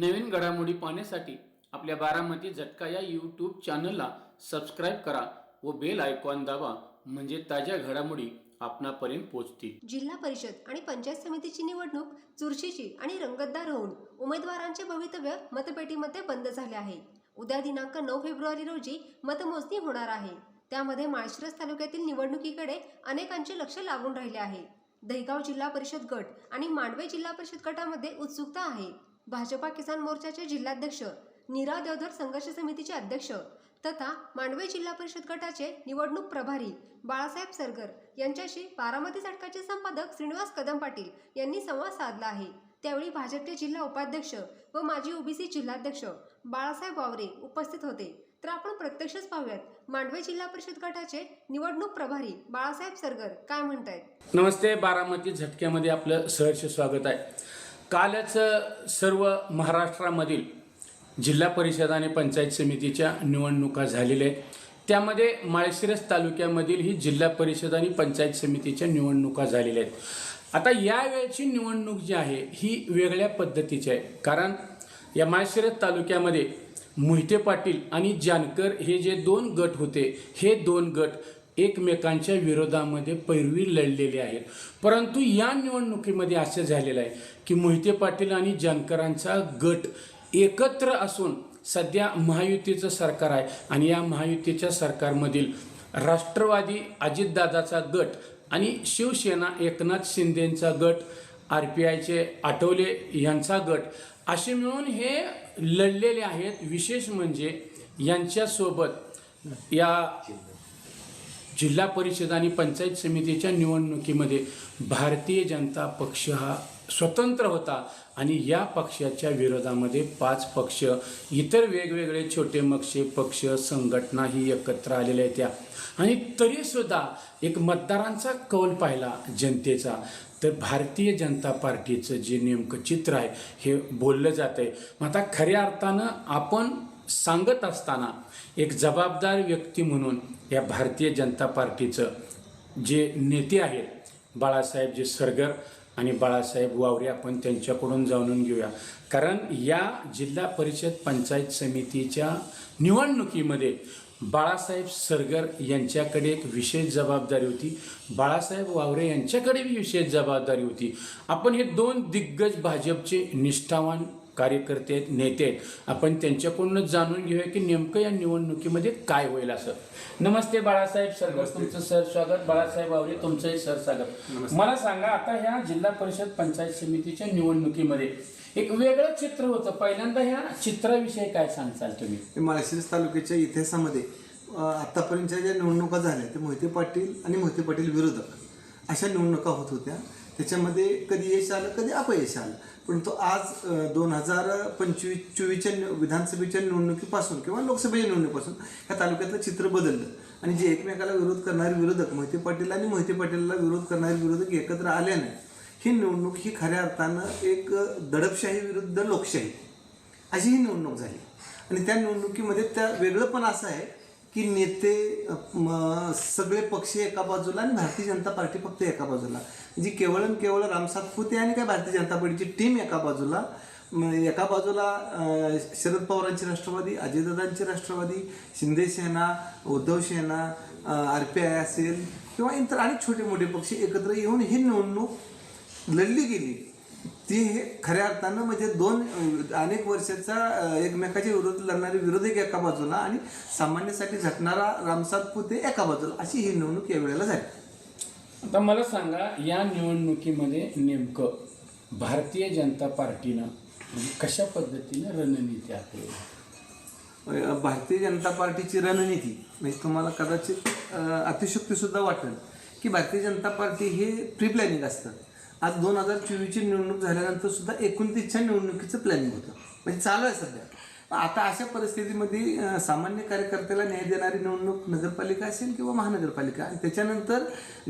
नवीन घडामोडी पाहण्यासाठी आपल्या बारामती झटका या यूट्यूब चॅनलला सबस्क्राईब करा व बेल आयकॉन दाबा म्हणजे ताज्या घडामोडी आपणापर्यंत पोहोचतील. जिल्हा परिषद आणि पंचायत समितीची निवडणूक चुरशीची आणि रंगतदार होऊन उमेदवारांचे भवितव्य मतपेटीमध्ये बंद झाले आहे. उद्या दिनांक नऊ फेब्रुवारी रोजी मतमोजणी होणार आहे. त्यामध्ये माळशिरस तालुक्यातील निवडणुकीकडे अनेकांचे लक्ष लागून राहिले आहे. दहिगाव जिल्हा परिषद गट आणि मांडवे जिल्हा परिषद गटामध्ये उत्सुकता आहे. भाजपा किसान मोर्चाचे जिल्हाध्यक्ष नीरा देवधर संघर्ष समितीचे अध्यक्ष तथा मांडवे जिल्हा परिषद गटाचे निवडणूक प्रभारी बाळासाहेब सरगर यांच्याशी बारामती झटकाचे संपादक श्रीनिवास कदम पाटील यांनी संवाद साधला आहे. त्यावेळी भाजपचे जिल्हा उपाध्यक्ष व माजी ओबीसी जिल्हाध्यक्ष बाळासाहेब वावरे उपस्थित होते. तर आपण प्रत्यक्षच पाहूयात मांडवे जिल्हा परिषद गटाचे निवडणूक प्रभारी बाळासाहेब सरगर काय म्हणतायत? नमस्ते बारामती झटक्यामध्ये आपलं सहर्ष स्वागत आहे. कालच सर्व महाराष्ट्रामधील जिल्हा परिषद आणि पंचायत समितीच्या निवडणुका झालेल्या आहेत. त्यामध्ये माळशिरस तालुक्यामधील ही जिल्हा परिषद आणि पंचायत समितीच्या निवडणुका झालेल्या आहेत. आता यावेळची निवडणूक जी आहे ही वेगळ्या पद्धतीची आहे. कारण या माळशिरस तालुक्यामध्ये मोहिते पाटील आणि जानकर हे जे दोन गट होते हे दोन गट एकमेकांच्या विरोधामध्ये पैरवी लढलेले आहेत. परंतु या निवडणुकीमध्ये असं झालेलं आहे की मोहिते पाटील आणि जानकरांचा गट एकत्र असून सध्या महायुतीचं सरकार आहे आणि या महायुतीच्या सरकारमधील राष्ट्रवादी अजितदादाचा गट आणि शिवसेना एकनाथ शिंदेंचा गट आर पी आयचे आठवले यांचा गट असे मिळून हे लढलेले आहेत. विशेष म्हणजे यांच्यासोबत या जिल्हा परिषद आणि पंचायत समितीच्या निवडणुकीमध्ये भारतीय जनता पक्ष हा स्वतंत्र होता आणि या पक्षाच्या विरोधामध्ये पाच पक्ष इतर वेगवेगळे छोटे मक्षे पक्ष संघटना ही एकत्र आलेल्या आहेत त्या आणि तरीसुद्धा एक मतदारांचा कौल पाहिला जनतेचा. तर भारतीय जनता पार्टीचं जे नेमकं चित्र आहे हे बोललं जातं आहे मग आता खऱ्या अर्थानं आपण सांगत असताना एक जबाबदार व्यक्ती म्हणून या भारतीय जनता पार्टीचं जे नेते आहेत बाळासाहेब जे सरगर आणि बाळासाहेब वावरे आपण त्यांच्याकडून जाणून घेऊया. कारण या जिल्हा परिषद पंचायत समितीच्या निवडणुकीमध्ये बाळासाहेब सरगर यांच्याकडे एक विशेष जबाबदारी होती. बाळासाहेब वावरे यांच्याकडे विशेष जबाबदारी होती. आपण हे दोन दिग्गज भाजपचे निष्ठावान कार्यकर्ते आहेत नेते आहेत. आपण त्यांच्याकडूनच जाणून घेऊया की नेमकं या निवडणुकीमध्ये काय होईल असं. नमस्ते बाळासाहेब सरगर तुमचं सर स्वागत. बाळासाहेब वावरे तुमचंही सर स्वागत. मला सांगा आता ह्या जिल्हा परिषद पंचायत समितीच्या निवडणुकीमध्ये एक वेगळं चित्र होतं. पहिल्यांदा ह्या चित्राविषयी काय सांगताल तुम्ही? माळशिरस तालुक्याच्या इतिहासामध्ये आतापर्यंतच्या ज्या निवडणुका झाल्या त्या मोहिते पाटील आणि मोहिते पाटील विरोधक अशा निवडणुका होत होत्या. त्याच्यामध्ये कधी यश आलं कधी अपयश आलं. परंतु आज दोन हजार पंचवीस चोवीसच्या विधानसभेच्या निवडणुकीपासून किंवा लोकसभेच्या निवडणुकीपासून या तालुक्यातलं चित्र बदललं. आणि जे एकमेकाला विरोध करणारे विरोधक मोहिते पाटील आणि मोहिते पाटीलला विरोध करणारे विरोधक एकत्र आल्याने ही निवडणूक ही खऱ्या अर्थानं एक दडपशाही विरुद्ध लोकशाही. अशी ही निवडणूक झाली. आणि त्या निवडणुकीमध्ये त्या वेगळं पण असं आहे की नेते सगळे पक्ष एका बाजूला आणि भारतीय जनता पार्टी फक्त एका बाजूला. जी केवळ आणि केवळ राम सातपुते आणि काय भारतीय जनता पार्टीची टीम एका बाजूला एका बाजूला शरद पवारांची Rashtrawadi अजयदादांची Rashtrawadi Shinde Sena Uddhav Sena R P I असेल किंवा इतर अनेक छोटे मोठे पक्ष एकत्र येऊन ही निवडणूक लढली गेली. ती हे खऱ्या अर्थानं म्हणजे दोन अनेक वर्षाचा एकमेकाच्या विरोध लढणारे विरोधक एका बाजूला आणि सामान्यासाठी झटणारा रामसातपुते एका बाजूला. अशी ही निवडणूक या वेळेला झाली. आता मला सांगा या निवडणुकीमध्ये नेमकं भारतीय जनता पार्टीनं म्हणजे कशा पद्धतीनं रणनीती आखली? भारतीय जनता पार्टीची रणनीती म्हणजे तुम्हाला कदाचित अं, अतिशयोक्ती सुद्धा वाटेल की भारतीय जनता पार्टी हे प्री प्लॅनिंग असतं. आज दोन हजार चोवीसची निवडणूक झाल्यानंतर सुद्धा एकोणतीसच्या निवडणुकीचं प्लॅनिंग होतं. म्हणजे चालू आहे सध्या. आता अशा परिस्थितीमध्ये सामान्य कार्यकर्त्याला न्याय देणारी निवडणूक नगरपालिका असेल किंवा महानगरपालिका? आणि त्याच्यानंतर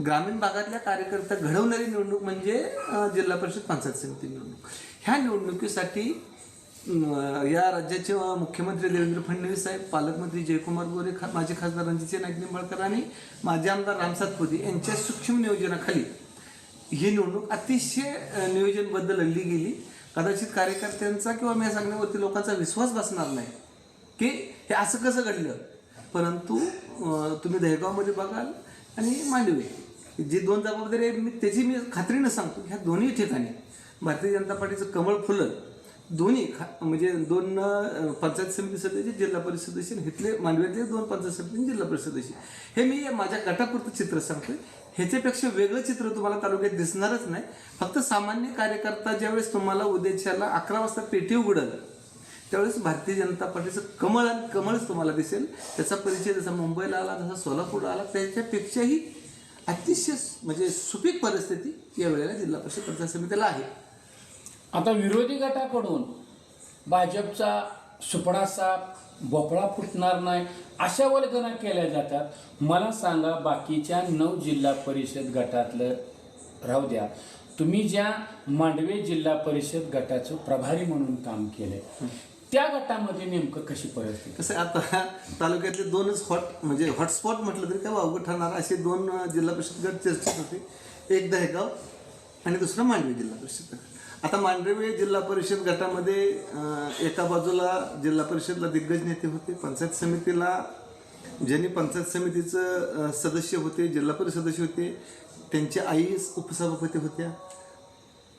ग्रामीण भागातल्या कार्यकर्ता घडवणारी निवडणूक म्हणजे जिल्हा परिषद पंचायत समिती निवडणूक. ह्या निवडणुकीसाठी या राज्याचे मुख्यमंत्री देवेंद्र फडणवीस साहेब पालकमंत्री जयकुमार गोरे खा माजी खासदार रणजित नाईक निंबाळकर आणि माजी आमदार रामसात पुते यांच्या सूक्ष्म नियोजनाखाली ही निवडणूक अतिशय नियोजनबद्ध लढली गेली. कदाचित कार्यकर्त्यांचा किंवा मी सांगण्यावरती लोकांचा विश्वास बसणार नाही की हे असं कसं घडलं. परंतु तुम्ही दहेगावमध्ये बघाल आणि मांडवे. जी दोन जबाबदारी आहे मी त्याची मी खात्रीनं सांगतो ह्या दोन्ही ठिकाणी भारतीय जनता पार्टीचं कमळ फुलं दोन्ही खा म्हणजे दोन पंचायत समिती सदस्य जिल्हा परिषद सदस्य इथले मांडव्यातले दोन पंचायत समिती आणि जिल्हा परिषद सदस्य. हे मी माझ्या गटापुरतं चित्र सांगतोय. ह्याच्यापेक्षा वेगळं चित्र तुम्हाला तालुक्यात दिसणारच नाही. फक्त सामान्य कार्यकर्ता ज्यावेळेस तुम्हाला उद्याच्याला अकरा वाजता पेटी उघडल त्यावेळेस भारतीय जनता पार्टीचं कमळ आणि कमळच तुम्हाला दिसेल. त्याचा परिचय जसा मुंबईला आला जसा सोलापूरला आला त्याच्यापेक्षाही अतिशय म्हणजे सुपीक परिस्थिती या वेळेला जिल्हा परिषद पंचायत समितीला आहे. आता विरोधी गटाकडून भाजपचा सुपडासा भोपळा फुटणार नाही अशा वर्गना केल्या जातात. मला सांगा बाकीच्या नऊ जिल्हा परिषद गटातलं राहू द्या तुम्ही ज्या मांडवे जिल्हा परिषद गटाचं प्रभारी म्हणून काम केलंय त्या गटामध्ये नेमकं कशी परिस्थिती? कसं आता तालुक्यातले दोनच हॉट म्हणजे हॉटस्पॉट म्हटलं तरी काय वावगं ठरणार असे दोन जिल्हा परिषद गट चर्चेत होते. एक दहेगाव आणि दुसरं मांडवे जिल्हा परिषद गट. आता मांडवी जिल्हा परिषद गटामध्ये एका बाजूला जिल्हा परिषदला दिग्गज नेते होते पंचायत समितीला ज्यांनी पंचायत समितीचं सदस्य होते जिल्हा परिषद सदस्य होते त्यांच्या आई उपसभापती होत्या.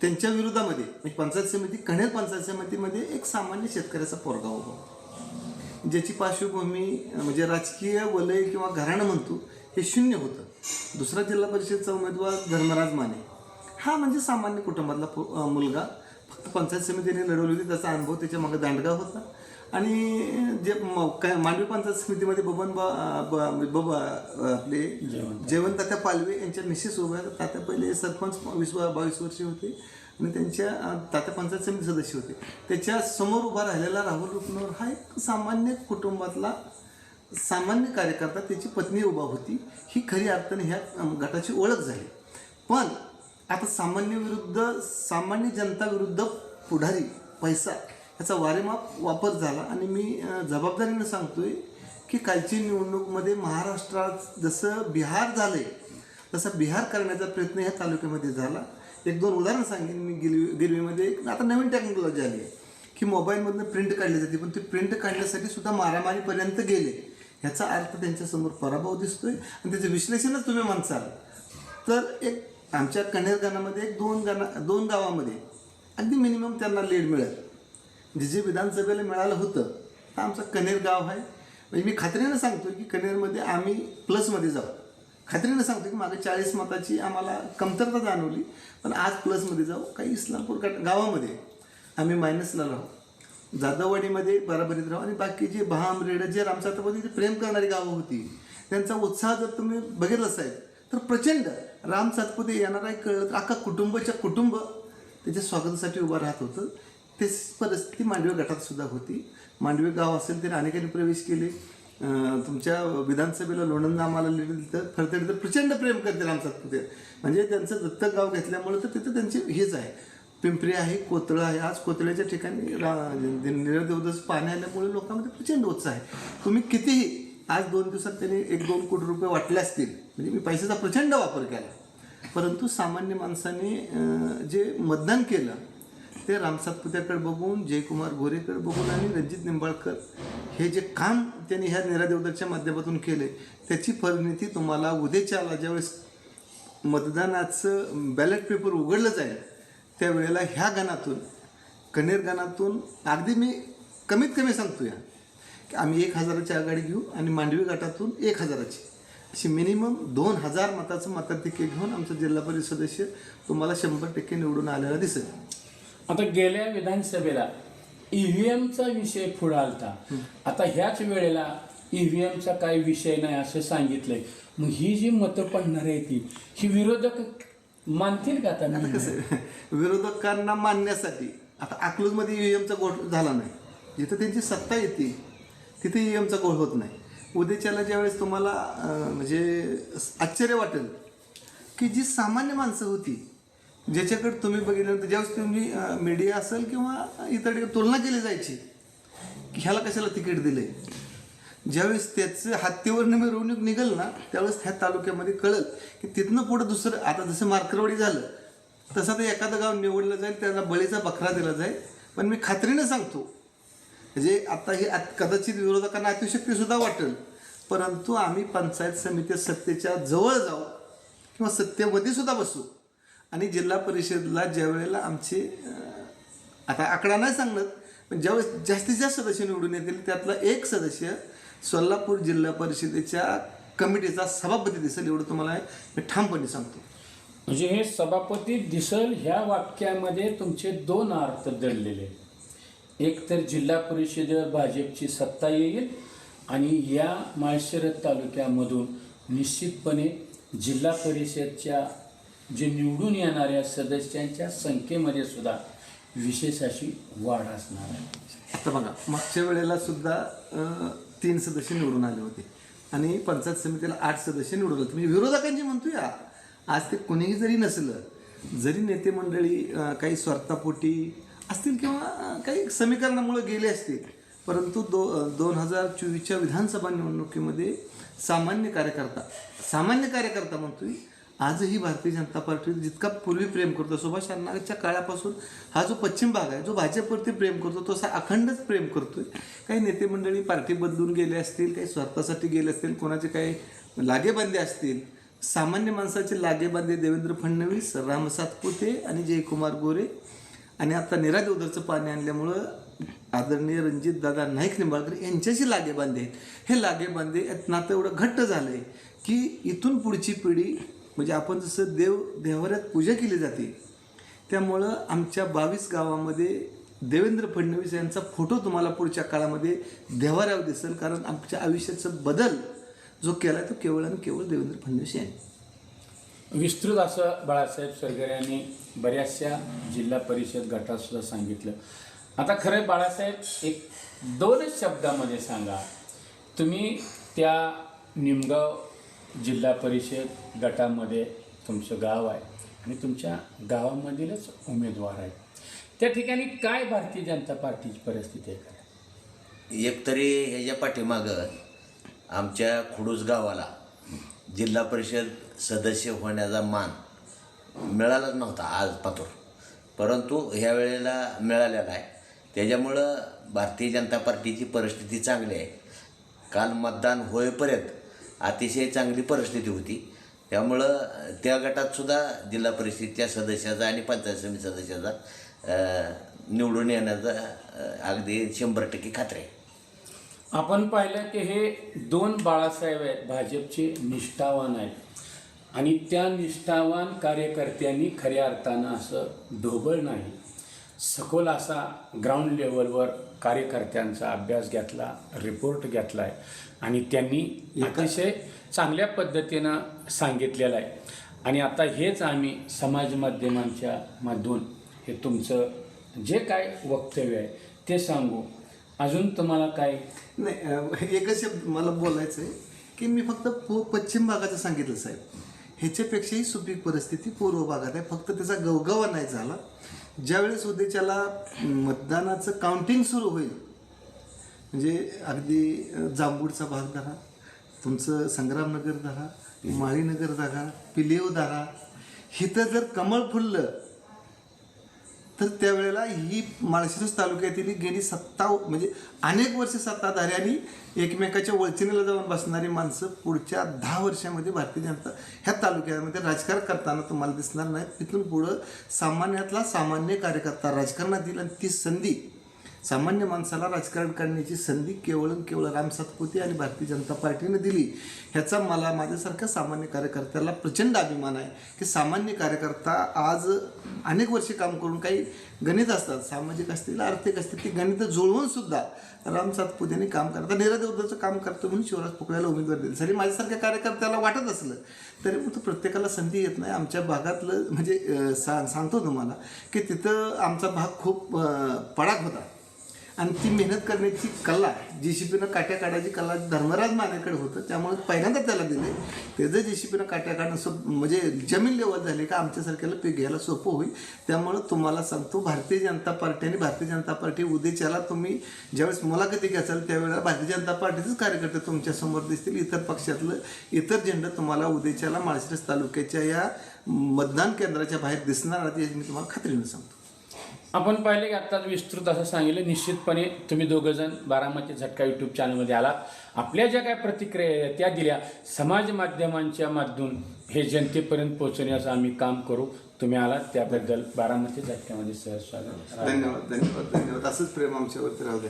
त्यांच्या विरोधामध्ये म्हणजे पंचायत समिती कणेर पंचायत समितीमध्ये एक सामान्य शेतकऱ्याचा पोरगा होता. ज्याची पार्श्वभूमी म्हणजे राजकीय वलय किंवा घराणं म्हणतो हे शून्य होतं. दुसरा जिल्हा परिषदचा उमेदवार धर्मराज माने. हा म्हणजे सामान्य कुटुंबातला मुलगा फक्त पंचायत समितीने लढवली होती त्याचा अनुभव त्याच्यामागे दांडगा होता. आणि जे काय मांडवी पंचायत समितीमध्ये बबन बा ब- बबा आपले जयवंत. तात्या पालवे यांच्या मिसेस उभ्या. तात्या पहिले सरपंच वीस बावीस वर्षे होते. आणि त्यांच्या तात्या पंचायत समिती सदस्य होते. त्याच्यासमोर उभा राहिलेला राहुल रुपनवर हा एक सामान्य कुटुंबातला सामान्य कार्यकर्ता त्याची पत्नी उभा होती. ही खरी अर्थाने ह्या गटाची ओळख झाली. पण आता सामान्य विरुद्ध सामान्य जनता विरुद्ध पुढारी पैसा याचा वारेमाप वापर झाला. आणि मी जबाबदारीनं सांगतोय की कालची निवडणूकमध्ये महाराष्ट्रात जसं बिहार झालंय तसा बिहार करण्याचा प्रयत्न ह्या तालुक्यामध्ये झाला. एक दोन उदाहरण सांगेन मी गिरवी गिरवीमध्ये. एक आता नवीन टेक्नॉलॉजी आली आहे की मोबाईलमधनं प्रिंट काढली जाते पण ती प्रिंट काढण्यासाठी सुद्धा मारामारीपर्यंत गेले. ह्याचा अर्थ त्यांच्यासमोर पराभव दिसतोय आणि त्याचं विश्लेषणच तुम्ही म्हणसाल तर एक आमच्या कणेर एक दोन गाणा दोन गावामध्ये अगदी मिनिमम त्यांना लीड मिळेल. जे जे विधानसभेला मिळालं होतं तर आमचं कणेर गाव आहे. म्हणजे मी खात्रीनं सांगतो की कणेरमध्ये आम्ही प्लसमध्ये जाऊ. खात्रीनं सांगतो की मागे चाळीस मताची आम्हाला कमतरता जाणवली पण आज प्लसमध्ये जाऊ. काही इस्लामपूर गट गावामध्ये आम्ही मायनसला राहू. जाधववाडीमध्ये बराबरीत राहू. आणि बाकीचे बहाम रेड जे रामसातामध्ये प्रेम करणारी गावं होती त्यांचा उत्साह जर तुम्ही बघितला साहेब तर प्रचंड. राम सातपुते येणार आहे कळलं तर अख्खा कुटुंबाच्या कुटुंब त्याच्या स्वागतासाठी उभं राहत होतं. तेच परिस्थिती मांडवे गटात सुद्धा होती. मांडवे गाव असेल तर अनेकांनी प्रवेश केले. तुमच्या विधानसभेला लोणंद आम्हाला लिहिलं तर फरतडी तर प्रचंड प्रेम करते राम सातपुते. म्हणजे त्यांचं दत्तक गाव घेतल्यामुळं तर तिथं त्यांचे हेच आहे. पिंपरी आहे कोतळं आहे. आज कोतळ्याच्या ठिकाणी रा निरदेवदस पाणी आल्यामुळे लोकांमध्ये प्रचंड उत्साह आहे. तुम्ही कितीही आज दोन दिवसात त्यांनी एक दोन कोटी रुपये वाटले असतील. म्हणजे मी पैशाचा प्रचंड वापर केला. परंतु सामान्य माणसाने जे मतदान केलं ते रामसातपुत्याकडे बघून जयकुमार गोरेकडे बघून आणि रणजित निंबाळकर हे जे काम त्यांनी ह्या निरादेवदाच्या माध्यमातून केले त्याची परिणिती तुम्हाला उद्याच्या आला ज्यावेळेस मतदानाचं बॅलेट पेपर उघडलं जाईल त्यावेळेला ह्या गणातून कनेर गणातून अगदी मी कमीत कमी सांगतो या आम्ही एक हजाराची आघाडी घेऊ आणि मांडवी गटातून एक हजाराची. अशी मिनिमम दोन हजार मताचं मताधिक्य घेऊन आमचा जिल्हा परिषद सदस्य तुम्हाला शंभर टक्के निवडून आलेला दिसेल. आता गेल्या विधानसभेला ईव्हीएमचा विषय पुढे आलता. आता ह्याच वेळेला ईव्हीएमचा काही विषय नाही असं सांगितलंय. मग ही जी मतं पडणार आहे ती ही विरोधक मानतील का आता आता कसं विरोधकांना मानण्यासाठी आता अकलूजमध्ये ईव्हीएमचा गोठ झाला नाही. जिथं त्यांची सत्ता येते. तिथे एमचा गोळ होत नाही. उद्याच्याला ज्यावेळेस तुम्हाला म्हणजे आश्चर्य वाटेल की जी सामान्य माणसं होती ज्याच्याकडे तुम्ही बघितल्यानंतर ज्यावेळेस तुम्ही मीडिया असेल किंवा इतर तुलना केली जायची की ह्याला कशाला तिकीट दिले ज्यावेळेस त्याचं हत्तीवर मिरवणूक निघल ना त्यावेळेस ह्या तालुक्यामध्ये कळल की तिथनं पुढं दुसरं आता जसं मार्करवाडी झालं तसं ते एखादं गाव निवडलं जाईल त्याला बळीचा बकरा दिला जाईल. पण मी खात्रीनं सांगतो म्हणजे आता हे आत- कदाचित विरोधकांना अतिशक्तीसुद्धा वाटेल. परंतु आम्ही पंचायत समिती सत्तेच्या जवळ जाऊ किंवा सत्तेमध्ये सुद्धा बसू. आणि जिल्हा परिषदला ज्या वेळेला आमचे आता आकडा नाही सांगणार पण ज्यावेळेस जास्तीत जास्त सदस्य निवडून येतील त्यातला एक सदस्य सोलापूर जिल्हा परिषदेच्या कमिटीचा सभापती दिसेल एवढं तुम्हाला मी ठामपणे सांगतो. म्हणजे हे सभापती दिसल ह्या वाक्यामध्ये तुमचे दोन अर्थ दडलेले एकतर जिल्हा परिषदेवर भाजपची सत्ता येईल आणि या माळशिरस तालुक्यामधून निश्चितपणे जिल्हा परिषदच्या जे निवडून येणाऱ्या सदस्यांच्या संख्येमध्ये सुद्धा विशेष अशी वाढ असणार आहे. तर बघा मागच्या वेळेला सुद्धा तीन सदस्य निवडून आले होते आणि पंचायत समितीला आठ सदस्य निवडून होते म्हणजे विरोधकांची म्हणतो या आज ते कोणीही जरी नसलं जरी नेते मंडळी काही स्वार्थापोटी असतील किंवा काही समीकरणामुळे गेले असतील. परंतु दो दोन हजार चोवीसच्या विधानसभा निवडणुकीमध्ये सामान्य कार्यकर्ता सामान्य कार्यकर्ता म्हणतोय आजही भारतीय जनता पार्टी जितका पूर्वी प्रेम करतो सुभाष अण्णाच्या काळापासून हा जो पश्चिम भाग आहे जो भाजपवरती प्रेम करतो तो असा अखंडच प्रेम करतोय. काही नेते मंडळी पार्टी बदलून गेले असतील काही स्वार्थासाठी गेले असतील कोणाचे काही लागेबांधे असतील सामान्य माणसाचे लागेबांधे देवेंद्र फडणवीस राम सातपुते आणि जयकुमार गोरे आणि आता निरा देवदरचं पाणी आणल्यामुळं आदरणीय रणजित दादा नाईक निंबाळकर यांच्याशी लागेबांधे आहेत. हे लागेबांधे यात नातं एवढं घट्ट झालं आहे की इथून पुढची पिढी म्हणजे आपण जसं देव देवाऱ्यात पूजा केली जाते त्यामुळं आमच्या बावीस गावामध्ये देवेंद्र फडणवीस यांचा फोटो तुम्हाला पुढच्या काळामध्ये देवाऱ्यावर दिसेल. कारण आमच्या आयुष्याचा बदल जो केला तो केवळ आणि केवळ देवेंद्र फडणवीस यांनी. विस्तृत असं बाळासाहेब सरगर यांनी बऱ्याचशा जिल्हा परिषद गटातसुद्धा सांगितलं. आता खरं बाळासाहेब एक दोनच शब्दामध्ये सांगा. तुम्ही त्या निमगाव जिल्हा परिषद गटामध्ये तुमचं गाव आहे आणि तुमच्या गावामधीलच उमेदवार आहे. त्या ठिकाणी काय भारतीय जनता पार्टीची परिस्थिती आहे? का एकतरी ह्याच्या पाठीमागं आमच्या खुडूस गावाला जिल्हा परिषद सदस्य होण्याचा मान मिळालाच नव्हता आज पातूर. परंतु ह्या वेळेला मिळालेला आहे. त्याच्यामुळं भारतीय जनता पार्टीची परिस्थिती चांगली आहे. काल मतदान होईपर्यंत अतिशय चांगली परिस्थिती होती. त्यामुळं त्या गटातसुद्धा जिल्हा परिषदेच्या सदस्याचा आणि पंचायत समिती सदस्याचा निवडून येण्याचा अगदी शंभर टक्के खात्री आहे. आपण पाहिलं की हे दोन बाळासाहेब आहेत भाजपचे निष्ठावान आहेत. आणि त्या निष्ठावान कार्यकर्त्यांनी खऱ्या अर्थानं असं ढोबळ नाही सखोल असा ग्राउंड लेवलवर कार्यकर्त्यांचा अभ्यास घेतला रिपोर्ट घेतला आहे आणि त्यांनी अतिशय चांगल्या पद्धतीनं सांगितलेलं आहे. आणि आता हेच आम्ही समाज माध्यमांच्या मधून हे तुमचं जे काय वक्तव्य आहे ते सांगू. अजून तुम्हाला काय? नाही एकच शब्द मला बोलायचं आहे की मी फक्त पू पश्चिम भागाचं सांगितलं साहेब. ह्याच्यापेक्षाही सुपीक परिस्थिती पूर्व भागात आहे. फक्त त्याचा गवगवा नाही झाला. ज्यावेळेस उद्याच्याला मतदानाचं काउंटिंग सुरू होईल म्हणजे अगदी अं, जांभूडचा भाग धरा तुमचं संग्रामनगर धरा माळीनगर धरा पिलेव धरा हिथं जर कमळ फुललं तर त्यावेळेला ही माळशिरस तालुक्यातील गेली सत्ता म्हणजे अनेक वर्ष सत्ताधाऱ्यांनी एकमेकाच्या वळचिनीला जाऊन बसणारी माणसं पुढच्या दहा वर्षामध्ये भारतीय जनता ह्या तालुक्यामध्ये राजकारण करताना तुम्हाला दिसणार नाही. तिथून पुढं सामान्यातला सामान्य कार्यकर्ता राजकारणात येईल आणि ती संधी सामान्य माणसाला राजकारण करण्याची संधी केवळ केवळ राम सातपुते आणि भारतीय जनता पार्टीने दिली. ह्याचा मला माझ्यासारख्या सामान्य कार्यकर्त्याला प्रचंड अभिमान आहे की सामान्य कार्यकर्ता आज अनेक वर्षे काम करून काही गणित असतात. सामाजिक असतील आर्थिक असतील ती गणितं जुळवून सुद्धा राम सातपुतेने काम करतात. निरादेवदाचं काम करतो म्हणून शिवराज पुकळ्याला उमेदवार दिली. जरी माझ्यासारख्या कार्यकर्त्याला वाटत असलं तरी मग तो प्रत्येकाला संधी येत नाही. आमच्या भागातलं म्हणजे सांगतो तुम्हाला की तिथं आमचा भाग खूप पडाक होता. आणि ती मेहनत करण्याची कला जे सी पीनं काट्या काढायची कला धर्मराज मानेकडे होतं. त्यामुळे पहिल्यांदा त्याला दिले त्याचं जे सी पीनं काट्या काढणं सोप म्हणजे जमीन लेवल झाली का आमच्यासारख्याला पीक घ्यायला सोपं होईल. त्यामुळं तुम्हाला सांगतो भारतीय जनता पार्टी आणि भारतीय जनता पार्टी उद्याच्याला तुम्ही ज्यावेळेस मुलाखती घ्याल त्यावेळेला भारतीय जनता पार्टीचेच कार्यकर्ते तुमच्यासमोर दिसतील. इतर पक्षातलं इतर झेंडं तुम्हाला उद्याच्याला माळशिरस तालुक्याच्या या मतदान केंद्राच्या बाहेर दिसणार आधी याची मी तुम्हाला खात्रीने सांगतो. आपण पाहिले की आत्ताच विस्तृत असं सांगितलं. निश्चितपणे तुम्ही दोघंजण बारामती झटका यूट्यूब चॅनलमध्ये आलात आपल्या ज्या काय प्रतिक्रिया त्या दिल्या. समाज माध्यमांच्या माध्यमातून हे जनतेपर्यंत पोहोचवण्याचं आम्ही काम करू. तुम्ही आलात त्याबद्दल बारामती झटक्यामध्ये सहज स्वागत. धन्यवाद धन्यवाद धन्यवाद. असंच प्रेम आमच्यावरती राहू द्या.